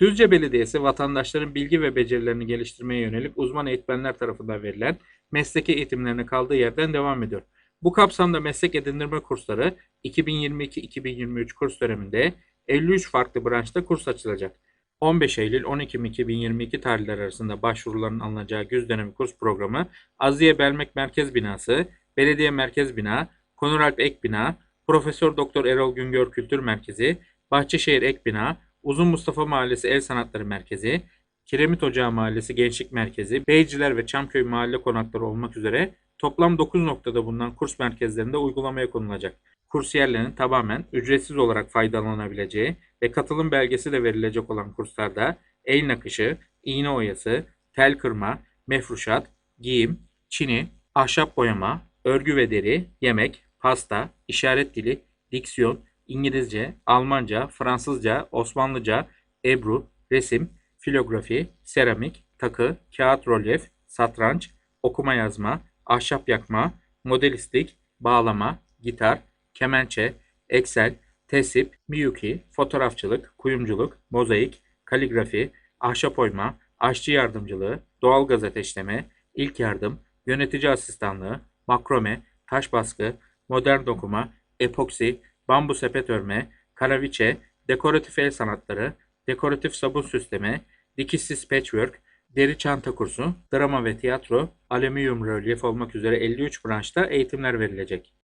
Düzce Belediyesi vatandaşların bilgi ve becerilerini geliştirmeye yönelik uzman eğitmenler tarafından verilen mesleki eğitimlerine kaldığı yerden devam ediyor. Bu kapsamda meslek edindirme kursları 2022-2023 kurs döneminde 53 farklı branşta kurs açılacak. 15 Eylül 12 2022 tarihleri arasında başvuruların alınacağı güz dönemi kurs programı Aziye Belmek Merkez Binası, Belediye Merkez Bina, Konuralp Ek Bina, Profesör Doktor Erol Güngör Kültür Merkezi, Bahçeşehir Ek Bina, Uzun Mustafa Mahallesi El Sanatları Merkezi, Kiremit Ocağı Mahallesi Gençlik Merkezi, Beyciler ve Çamköy Mahalle Konakları olmak üzere toplam 9 noktada bulunan kurs merkezlerinde uygulamaya konulacak. Kursiyerlerin tamamen ücretsiz olarak faydalanabileceği ve katılım belgesi de verilecek olan kurslarda el nakışı, iğne oyası, tel kırma, mefruşat, giyim, çini, ahşap boyama, örgü ve deri, yemek, pasta, işaret dili, diksiyon, İngilizce, Almanca, Fransızca, Osmanlıca, Ebru, resim, filografi, seramik, takı, kağıt rolyef, satranç, okuma yazma, ahşap yakma, modelistlik, bağlama, gitar, kemençe, Excel, tesip, miyuki, fotoğrafçılık, kuyumculuk, mozaik, kaligrafi, ahşap oyma, aşçı yardımcılığı, doğal gaz ateşleme, ilk yardım, yönetici asistanlığı, makrome, taş baskı, modern dokuma, epoksi, bambu sepet örme, karaviçe, dekoratif el sanatları, dekoratif sabun süsleme, dikişsiz patchwork, deri çanta kursu, drama ve tiyatro, alüminyum rölyef olmak üzere 53 branşta eğitimler verilecek.